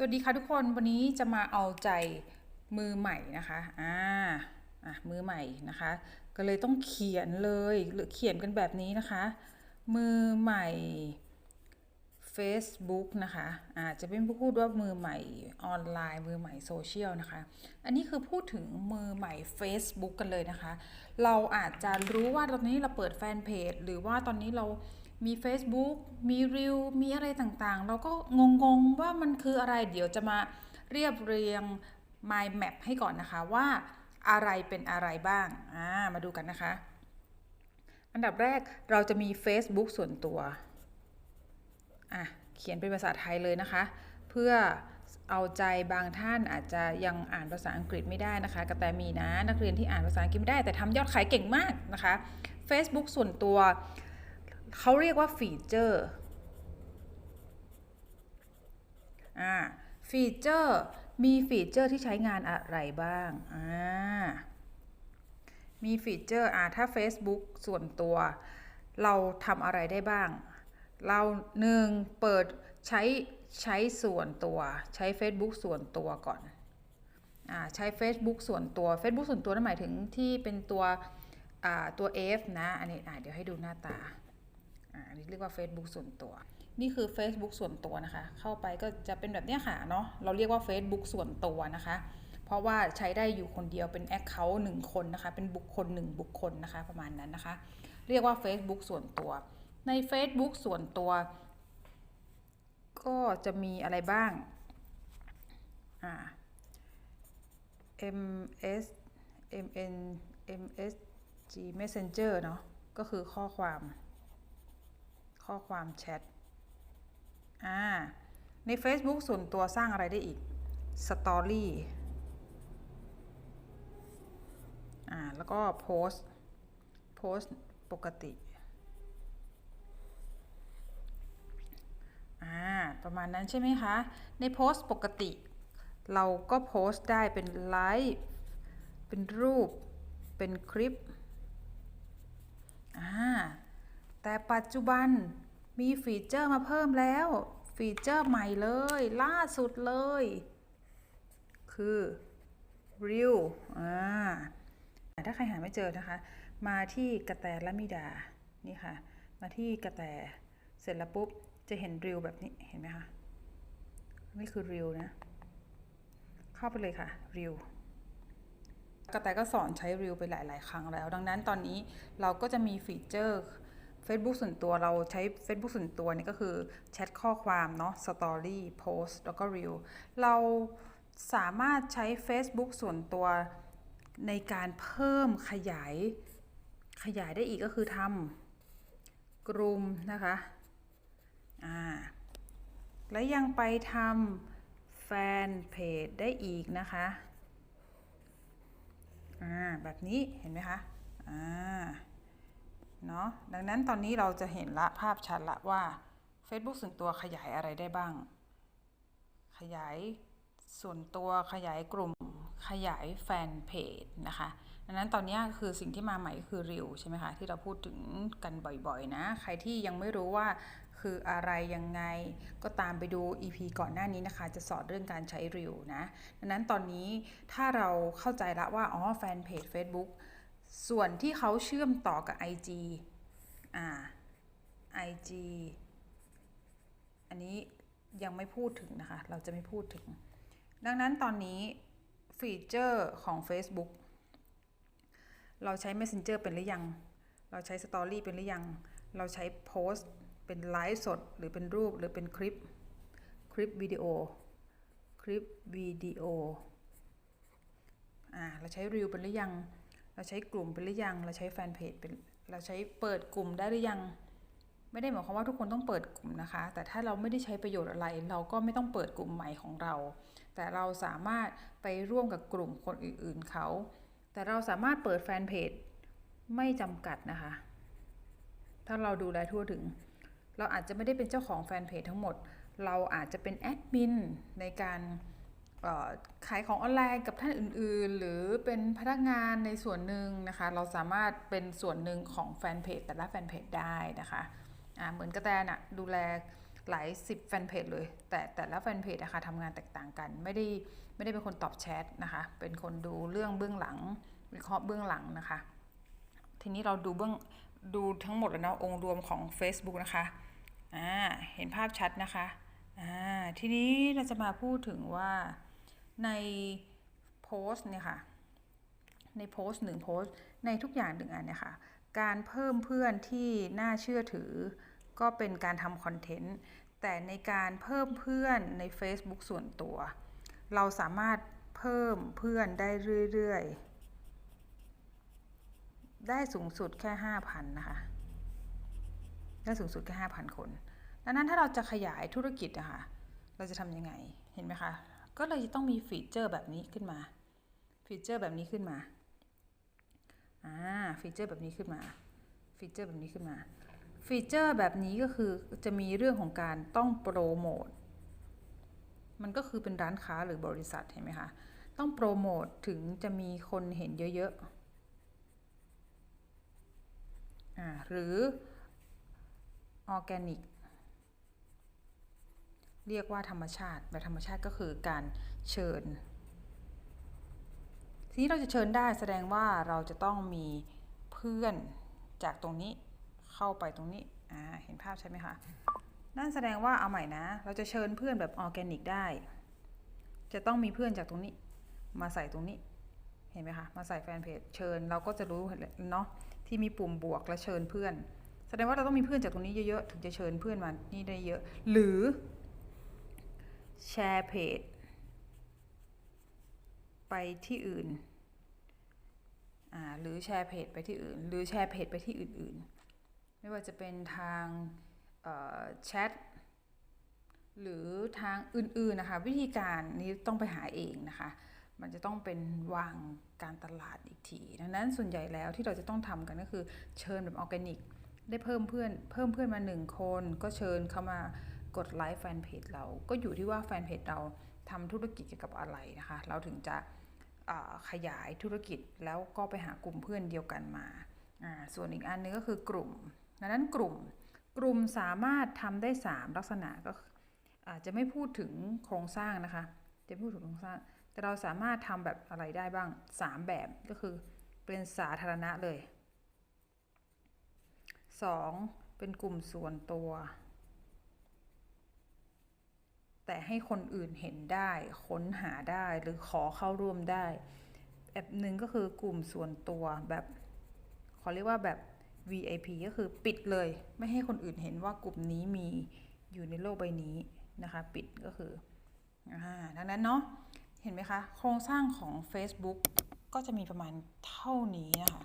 สวัสดีค่ะทุกคนวันนี้จะมาเอาใจมือใหม่นะคะอ่าอะมือใหม่นะคะ ก็เลยต้องเขียนเลยหรือเขียนกันแบบนี้นะคะ มือใหม่ Facebook นะคะอาจจะเป็นพูดว่ามือใหม่ออนไลน์มือใหม่โซเชียลนะคะ อันนี้คือพูดถึงมือใหม่ Facebook กันเลยนะคะ เราอาจจะรู้ว่าตอนนี้เราเปิดแฟนเพจหรือว่าตอนนี้เรา มี Facebook มีรีวมีอะไรต่างๆ เราก็งงๆ ว่ามันคืออะไรเดี๋ยวจะมาเรียบเรียง mind map ให้ก่อนนะคะว่าอะไรเป็นอะไรบ้างามาดูกันนะคะ อันดับแรกเราจะมี Facebook ส่วนตัวอะเขียนเป็นภาษาไทยเลยนะคะ เพื่อเอาใจบางท่านอาจจะยังอ่านภาษาอังกฤษไม่ได้นะคะกระแตมีนะนักเรียนที่อ่านภาษาอังกฤษไม่ได้แต่ทำยอดขายเก่งมากนะคะ Facebook ส่วนตัว เขาเรียกว่าฟีเจอร์อ่าฟีเจอร์มีฟีเจอร์ที่ใช้งานอะไรบ้างอ่ามีฟีเจอร์อ่าถ้า Facebook ส่วนตัว เราทำอะไรได้บ้าง เราหนึ่งเปิดใช้ใช้ส่วนตัว ใช้ Facebook ส่วนตัวก่อนอ่าใช้ Facebook ส่วนตัว Facebook ส่วนตัวนั่นหมายถึงที่เป็นตัวอ่าตัว F นะ อันนี้อ่าเดี๋ยวให้ดูหน้าตา อันนี้เรียกว่า Facebook ส่วนตัว นี่คือ Facebook ส่วนตัวนะคะ เข้าไปก็จะเป็นแบบนี้ค่ะเนาะเราเรียกว่า Facebook ส่วนตัวนะคะ เพราะว่าใช้ได้อยู่คนเดียวเป็น Account หนึ่งคนนะคะ เป็นบุคคลหนึ่งบุคคลนะคะประมาณนั้นนะคะ เรียกว่า Facebook ส่วนตัว ใน Facebook ส่วนตัว ก็จะมีอะไรบ้างอ่า ms mn msg messenger เนาะก็คือข้อความ ข้อความแชทอ่าใน Facebook ส่วนตัวสร้างอะไรได้อีก Story อ่าแล้วก็โพสต์โพสต์ปกติอ่าประมาณนั้นใช่ไหมคะ ในโพสต์ปกติ เราก็โพสต์ได้เป็นไลฟ์เป็นรูปเป็นคลิปอ่า แต่ปัจจุบันมีฟีเจอร์มาเพิ่มแล้ว ฟีเจอร์ใหม่เลย ล่าสุดเลย คือ Reel อ่าถ้าใครหาไม่เจอนะคะ มาที่กระแตละมิดา นี่ค่ะ มาที่กระแต เสร็จแล้วปุ๊บ จะเห็นริวแบบนี้ เห็นไหมคะ นี่คือริวนะ เข้าไปเลยค่ะริวกระแตก็สอนใช้ริวไปหลาย ๆ ครั้งแล้ว ดังนั้นตอนนี้เราก็จะมีฟีเจอร์ Facebook ส่วนตัวเราใช้ Facebook ส่วนตัวนี่ก็คือแชทข้อความเนาะ Story Post แล้วก็ Reel เราสามารถใช้ Facebook ส่วนตัวในการเพิ่มขยายขยายได้อีกก็คือทำกลุ่มนะคะอ่าและยังไปทำแฟนเพจได้อีกนะคะอ่าแบบนี้เห็นไหมคะอ่า เนาะดังนั้นตอนนี้เราจะเห็นละภาพชัดละว่า Facebook ส่วนตัวขยายอะไรได้บ้าง ขยายส่วนตัวขยายกลุ่มขยายแฟนเพจนะคะดังนั้นตอนนี้คือสิ่งที่มาใหม่คือริวใช่ไหมคะที่เราพูดถึงกันบ่อยๆนะ ใครที่ยังไม่รู้ว่าคืออะไรยังไงก็ตามไปดู EP ก่อนหน้านี้นะคะ จะสอนเรื่องการใช้ริวนะดังนั้นตอนนี้ถ้าเราเข้าใจละว่าอ๋อแฟนเพจ Facebook ส่วนที่เขาเชื่อมต่อกับ IG อ่า IG อันนี้ยังไม่พูดถึงนะคะ เราจะไม่พูดถึง ดังนั้นตอนนี้ฟีเจอร์ของ Facebook เราใช้ Messenger เป็นหรือยัง เราใช้ Story เป็นหรือยัง เราใช้โพสต์เป็นไลฟ์สด หรือเป็นรูปหรือเป็นคลิป คลิปวิดีโอ คลิปวิดีโอ อ่า เราใช้รีวเป็นหรือยัง เราใช้กลุ่มเป็นหรือยัง เราใช้แฟนเพจเป็นเราใช้เปิดกลุ่มได้หรือยัง ไม่ได้หมายความว่าทุกคนต้องเปิดกลุ่มนะคะ แต่ถ้าเราไม่ได้ใช้ประโยชน์อะไร เราก็ไม่ต้องเปิดกลุ่มใหม่ของเรา แต่เราสามารถไปร่วมกับกลุ่มคนอื่นๆเขา แต่เราสามารถเปิดแฟนเพจไม่จำกัดนะคะ ถ้าเราดูแลทั่วถึง เราอาจจะไม่ได้เป็นเจ้าของแฟนเพจทั้งหมด เราอาจจะเป็นแอดมินในการ ขายของออนไลน์กับท่านอื่นๆ หรือเป็นพนักงานในส่วนหนึ่งนะคะ เราสามารถเป็นส่วนหนึ่งของแฟนเพจแต่ละแฟนเพจได้นะคะอ่าเหมือนกระแตน่ะดูแลหลายสิบแฟนเพจเลย แต่แต่ละแฟนเพจนะคะทำงานแตกต่างกัน ไม่ได้ไม่ได้เป็นคนตอบแชทนะคะ เป็นคนดูเรื่องเบื้องหลังวิเคราะห์เบื้องหลังนะคะ ทีนี้เราดูเบื้องดูทั้งหมดแล้วนะองค์รวมของ Facebook นะคะอ่าเห็นภาพชัดนะคะอ่าทีนี้เราจะมาพูดถึงว่า ในโพสต์เนี่ยค่ะในโพสต์หนึ่งโพสต์ในทุกอย่างหนึ่งอันเนี่ยค่ะการเพิ่มเพื่อนที่น่าเชื่อถือ ก็เป็นการทำคอนเทนต์แต่ในการเพิ่มเพื่อนใน Facebook ส่วนตัว เราสามารถเพิ่มเพื่อนได้เรื่อยๆ ได้สูงสุดแค่ 5,000 นะคะ ได้สูงสุดแค่ 5,000 คน ดังนั้นถ้าเราจะขยายธุรกิจนะคะเราจะทำยังไง เห็นไหมคะ ก็เลยจะต้องมีฟีเจอร์แบบนี้ขึ้นมา ฟีเจอร์แบบนี้ขึ้นมา อ่า ฟีเจอร์แบบนี้ขึ้นมา ฟีเจอร์แบบนี้ขึ้นมา ฟีเจอร์แบบนี้ก็คือจะมีเรื่องของการต้องโปรโมท มันก็คือเป็นร้านค้าหรือบริษัทเห็นไหมคะ ต้องโปรโมทถึงจะมีคนเห็นเยอะๆ อ่า หรือออร์แกนิก เรียกว่าธรรมชาติ แบบธรรมชาติก็คือการเชิญ ทีนี้เราจะเชิญได้แสดงว่าเราจะต้องมีเพื่อนจากตรงนี้เข้าไปตรงนี้อ่าเห็นภาพใช่ไหมคะนั่นแสดงว่าเอาใหม่นะ เราจะเชิญเพื่อนแบบออร์แกนิกได้ จะต้องมีเพื่อนจากตรงนี้ มาใส่ตรงนี้ เห็นไหมคะ มาใส่แฟนเพจเชิญเราก็จะรู้เนาะที่มีปุ่มบวกและเชิญเพื่อน แสดงว่าเราต้องมีเพื่อนจากตรงนี้เยอะๆ ถึงจะเชิญเพื่อนมานี่ได้เยอะ หรือ แชร์เพจ ไปที่อื่น หรือแชร์เพจไปที่อื่น หรือแชร์เพจไปที่อื่น ๆ ไม่ว่าจะเป็นทางแชทหรือทางอื่นๆนะคะวิธีการนี้ต้องไปหาเองนะคะ มันจะต้องเป็นวางการตลาดอีกที ดังนั้นส่วนใหญ่แล้วที่เราจะต้องทำกันก็คือเชิญแบบออร์แกนิก ได้เพิ่มเพื่อนเพิ่มเพื่อนมาหนึ่งคน ก็เชิญเข้ามา กดไลค์แฟนเพจเราก็อยู่ที่ว่าแฟนเพจเราทำธุรกิจเกี่ยวกับอะไรนะคะ เราถึงจะขยายธุรกิจแล้วก็ไปหากลุ่มเพื่อนเดียวกันมา ส่วนอีกอันนึงก็คือกลุ่มดังนั้นกลุ่มกลุ่มสามารถทำได้ 3 ลักษณะก็อาจจะไม่พูดถึงโครงสร้างนะคะ จะพูดถึงโครงสร้าง แต่เราสามารถทำแบบอะไรได้บ้าง 3 แบบก็คือเป็นสาธารณะเลย 2. เป็นกลุ่มส่วนตัว แต่ให้คนอื่นเห็นได้ค้นหาได้หรือขอเข้าร่วมได้แบบหนึ่งก็คือกลุ่มส่วนตัวแบบขอเรียกว่าแบบ VIP ก็คือปิดเลย ไม่ให้คนอื่นเห็นว่ากลุ่มนี้มีอยู่ในโลกใบนี้นะคะ ปิดก็คืออ่าดังนั้นเนาะเห็นไหมคะ โครงสร้างของ Facebook ก็จะมีประมาณเท่านี้นะคะ